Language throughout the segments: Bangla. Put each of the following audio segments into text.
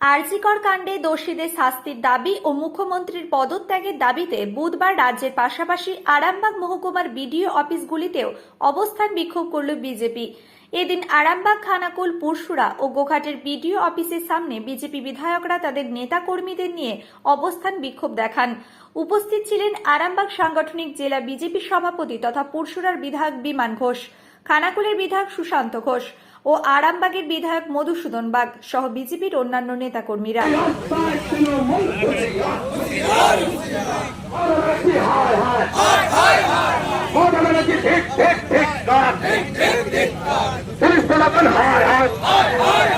আরজিকর কাণ্ডে দোষীদের শাস্তির দাবি ও মুখ্যমন্ত্রীর পদত্যাগের দাবিতে বুধবার রাজ্যের পাশাপাশি আরামবাগ মহকুমার বিডিও অফিসগুলিতেও অবস্থান বিক্ষোভ করল বিজেপি। এদিন আরামবাগ, খানাকুল পুরসুরা ও গোঘাটের বিডিও অফিসের সামনে বিজেপি বিধায়করা তাদের নেতা কর্মীদের নিয়ে অবস্থান বিক্ষোভ দেখান। উপস্থিত ছিলেন আরামবাগ সাংগঠনিক জেলা বিজেপি সভাপতি তথা পুরসুরার বিধায়ক বিমান ঘোষ, খানাকুলের বিধায়ক সুশান্ত ঘোষ। ও আরামবাগের বিধায়ক মধুসূদন বাগ সহ বিজেপির অন্যান্য নেতাকর্মীরা। ঠিক ঠিক কার পুলিশ প্রশাসন হায় হায়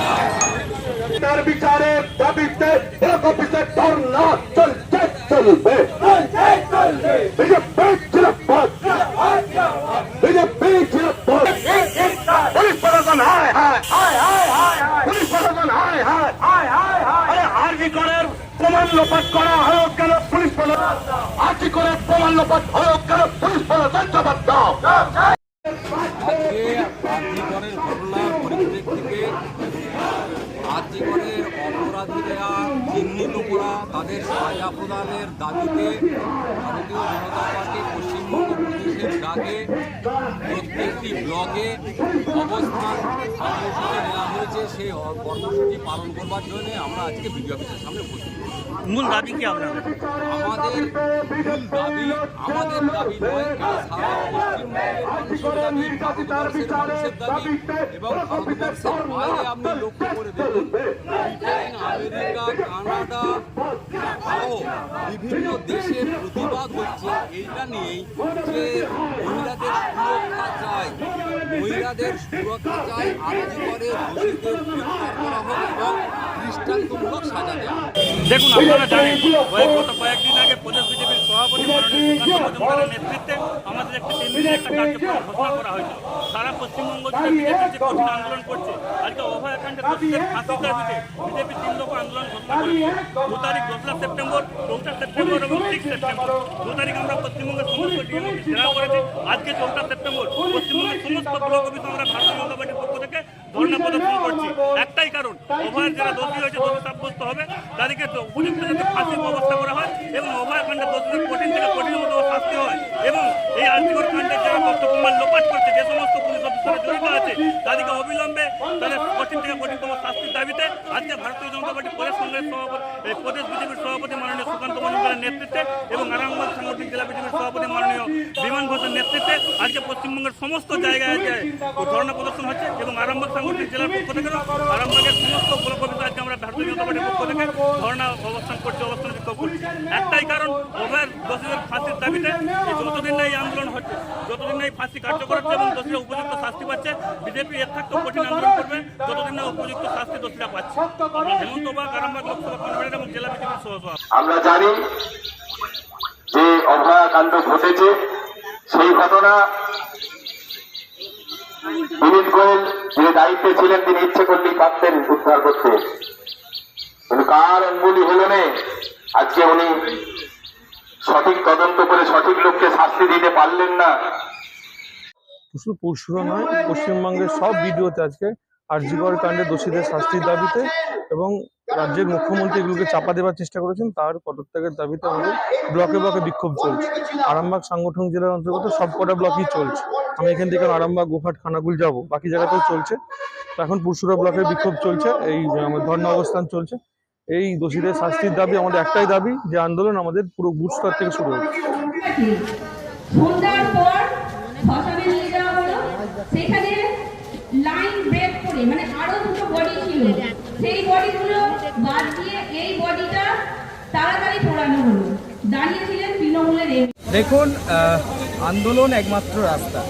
তার বিচারের দাবিতে এক অফিসে ধর্ণা চলছে চলবে বিজেপি জিরাপদ বিজেপি জিরাপদ পুলিশ প্রশাসন হায় হায় পুলিশ প্রশাসন হায় হায় আরে আরজি করের প্রমাণ লোপাট করা হোক কেন? পুলিশ প্রশাসন আরজি করের প্রমাণ লোপাট হোক কেন? পুলিশ প্রশাসন জবাব দাও ঘটনার অপরাধীরা চিহ্নিত করা তাদের সাজা প্রদানের দাবিতে ভারতীয় জনতা পার্টি পশ্চিমবঙ্গ প্রদেশের ডাকে প্রত্যেকটি ব্লকে অবস্থান কর্মসূচি নেওয়া হয়েছে। সেই কর্মসূচি পালন করবার জন্য আমরা আজকে অফিসের সামনে উপস্থিত। মূল দাবি কি আপনার? আমাদের মূল দাবি, আমাদের দাবি লক্ষ্য করে আমেরিকা, কানাডা বিভিন্ন দেশের প্রতিবাদ হচ্ছে এইটা নিয়েই যে মহিলাদের সুরক্ষা আরজি করে দোষীদের গ্রেফতার করা হোক এবং দৃষ্টান্তমূলক সাজা দেওয়া দেখুন, আপনারা জানেন, কয়েক গত কয়েকদিন আগে প্রদেশ সভাপতি মজুমদারের নেতৃত্বে আমাদের একটা তিন দিনের একটা কার্যক্রম ঘোষণা করা হয়েছিল। সারা পশ্চিমবঙ্গ জুড়ে বিজেপি যে কঠিন আন্দোলন করছে আজকে অভয়াকাণ্ডে দোষীদের ফাঁসির দাবিতে বিজেপি তিন দফা আন্দোলন ঘোষণা করেছে। দু তারিখ দোসরা সেপ্টেম্বর চৌঠা সেপ্টেম্বর এবং সিক্স সেপ্টেম্বর। দু তারিখ আমরা পশ্চিমবঙ্গের সমস্ত ঘেরাও করেছি। আজকে চৌঠা সেপ্টেম্বর পশ্চিমবঙ্গের সমস্ত ব্লক অফিস আমরা ভারতীয় জনতা পার্টির ধর্ণা প্রদর্শন করছি। একটাই কারণ অভয়ের যারা দোষী হয়েছে দোষী সাব্যস্ত হবে তাদেরকে উপযুক্ত যাতে ফাঁসির ব্যবস্থা করা হয় এবং অভয় কাণ্ডে দোষীদের কঠিন থেকে কঠিনতম শাস্তি হয়। এবং এই আর্থিকর কাণ্ডের যারা তথ্য প্রমাণ লোপাট করছে যে সমস্ত তাদেরকে অবিলম্বে তাদের কঠিন থেকে কঠিনতম শাস্তির দাবিতে আজকে ভারতীয় জনতা পার্টি প্রদেশ কংগ্রেস সভাপতি প্রদেশ বিজেপির সভাপতি মাননীয় সুকান্ত মজুমদারের নেতৃত্বে এবং আরামবাগ সাংগঠনিক জেলা বিজেপির সভাপতি মাননীয় বিমান ঘোষের নেতৃত্বে আজকে পশ্চিমবঙ্গের সমস্ত জায়গায় ধর্ণা প্রদর্শন হচ্ছে এবং আরামবাগ সাংগঠনিক জেলার পক্ষ থেকে আরামবাগের সমস্ত অফিসে আজকে আমরা ভারতীয় জনতা পার্টির পক্ষ থেকে ধর্ণা অবস্থান করছি অবস্থান একটাই কারণ ওভার দোষীদের ফাঁসির দাবিতে যতদিন না এই আন্দোলন হচ্ছে, যতদিন না এই ফাঁসি কার্যকর হচ্ছে এবং দোষীরা উপযুক্ত শাস্তি পাচ্ছে, বিজেপি এর থাকতেও কঠিন আন্দোলন করবে, যতদিন না উপযুক্ত শাস্তি দোষীরা পাচ্ছে। হেমন্তবাগ আরামবাগ লোকসভা কনভেনর এবং জেলা বিজেপির সহ আমরা জানি যে অভয়াকাণ্ড ঘটেছে, সেই ঘটনা বিনীত গোয়েল, যিনি দায়িত্বে ছিলেন, তিনি ইচ্ছে করলেই পারতেন উদ্ধার করতে। কিন্তু কার অঙ্গুলি হলো নে আজকে উনি সঠিক তদন্ত করে সঠিক লোককে শাস্তি দিতে পারলেন না। শুধু পরশুরা নয় পশ্চিমবঙ্গের সব ভিডিওতে আজকে আরজিকর কাণ্ডে দোষীদের শাস্তির দাবিতে এবং রাজ্যের মুখ্যমন্ত্রী এগুলোকে চাপা দেওয়ার চেষ্টা করেছেন, তার পদত্যাগের দাবিতে আমাদের ব্লকে ব্লকে বিক্ষোভ চলছে। আরামবাগ সাংগঠনিক জেলার অন্তর্গত সবকটা ব্লকই চলছে। আমি এখান থেকে আরামবাগ গোঘাট খানাকুল যাব, বাকি জায়গাতেও চলছে। এখন পুরসুরা ব্লকের বিক্ষোভ চলছে, এই ধর্ণা অবস্থান চলছে। এই দোষীদের শাস্তির দাবি আমাদের একটাই দাবি যে আন্দোলন আমাদের পুরো বুথ স্তর থেকে শুরু হয়েছে। সন্ধ্যার পর শ্মশানে নিয়ে যাওয়া হলো। সেখানে লাইন ব্রেক করে মানে আরও দুটো বডি ছিল। সেই বডিগুলো বাদ দিয়ে এই বডিটা তাড়াতাড়ি পোড়ানো হলো। দাঁড়িয়েছিলেন তৃণমূলের দেখুন আহ, আন্দোলন একমাত্র রাস্তা।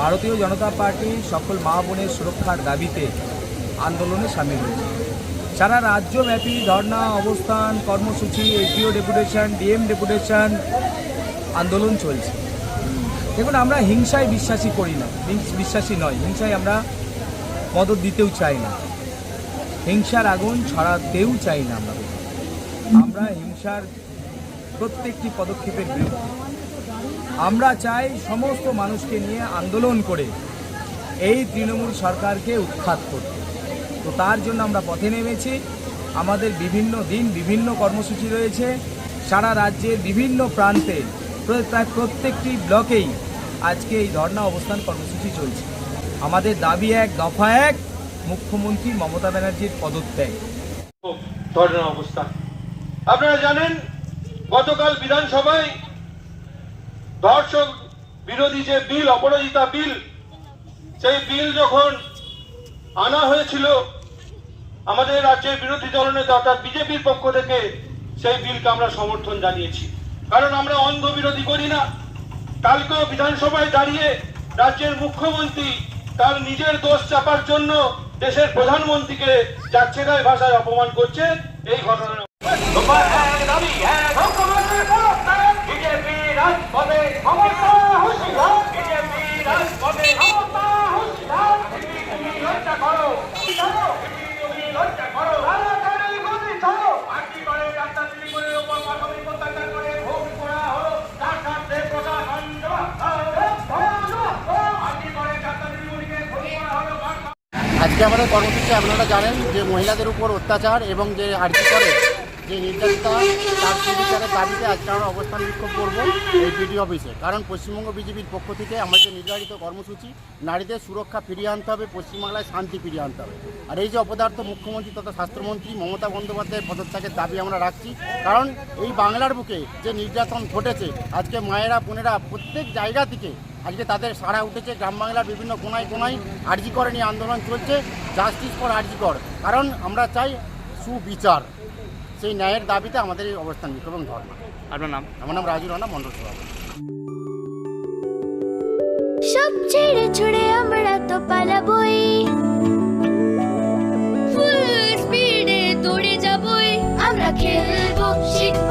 ভারতীয় জনতা পার্টি সকল মা বোনের সুরক্ষার দাবিতে আন্দোলনে সামিল হয়েছে। সারা রাজ্যব্যাপী ধর্ণা, অবস্থান, কর্মসূচি এসডিও ডেপুটেশন, ডিএম ডেপুটেশন আন্দোলন চলছে। দেখুন, আমরা হিংসায় বিশ্বাসী করি না। বিশ্বাসী নয়। হিংসায় আমরা মদত দিতেও চাই না। হিংসার আগুন ছড়াতেও চাই না আমরা। আমরা হিংসার প্রত্যেকটি পদক্ষেপের বিরুদ্ধে। আমরা চাই সমস্ত মানুষকে নিয়ে আন্দোলন করে এই তৃণমূল সরকারকে উৎখাত করতে। তো তার জন্য আমরা পথে নেমেছি। আমাদের বিভিন্ন দিন বিভিন্ন কর্মসূচি রয়েছে। সারা রাজ্যের বিভিন্ন প্রান্তে প্রায় প্রত্যেকটি ব্লকেই আজকে এই ধর্ণা অবস্থান কর্মসূচি চলছে। আমাদের দাবি এক, দফা এক, মুখ্যমন্ত্রী মমতা ব্যানার্জির পদত্যাগ। ধর্ণা অবস্থান। আপনারা জানেন, গতকাল বিধানসভায় ধর্ষক বিরোধী যে বিল, অপরাজিতা বিল, সেই বিল যখন আনা হয়েছিল আমাদের রাজ্যের বিরোধী দলনেতা অর্থাৎ বিজেপির পক্ষ থেকে সেই বিলকে আমরা সমর্থন জানিয়েছি। কারণ আমরা অন্ধ বিরোধী করি না। কালকেও বিধানসভায় দাঁড়িয়ে রাজ্যের মুখ্যমন্ত্রী তার নিজের দোষ চাপার জন্য দেশের প্রধানমন্ত্রীকে যাচ্ছে ভাষায় অপমান করছে, এই ঘটনা আমাদের কর্মসূচি আপনারা জানেন যে মহিলাদের উপর অত্যাচার এবং যে আর্জি করে, যে নির্যাতিতা তার সুবিচারের দাবিতে আজকে আমরা অবস্থান বিক্ষোভ করব এই বিডি অফিসে। কারণ পশ্চিমবঙ্গ বিজেপির পক্ষ থেকে আমাদের নির্ধারিত কর্মসূচি, নারীদের সুরক্ষা ফিরিয়ে আনতে হবে, পশ্চিমবাংলায় শান্তি ফিরিয়ে আনতে হবে। আর এই যে অপদার্থ মুখ্যমন্ত্রী তথা স্বাস্থ্যমন্ত্রী মমতা বন্দ্যোপাধ্যায়ের পদত্যাগের দাবি আমরা রাখছি, কারণ এই বাংলার বুকে যে নির্যাতন ঘটেছে, আজকে মায়েরা, বোনেরা প্রত্যেক জায়গা থেকে আজকে তাদের সাড়া উঠেছে গ্রাম বাংলার বিভিন্ন কোনায় কোনায় আরজিকর নিয়ে আন্দোলন চলছে জাস্টিস ফর আর্জি কর। কারণ আমরা চাই সুবিচার সেই ন্যায়ের দাবিতে আমাদের এই অবস্থান বিক্ষোভ এবং ধর্মা আপনার নাম? আমার নাম রাজু রানা মন্ডল সভাপতি। সব ছেড়ে ছুড়ে আমরা তো পালাবই। ফুল স্পিডে দৌড়ে যাবই। আমরা খেলব শিখব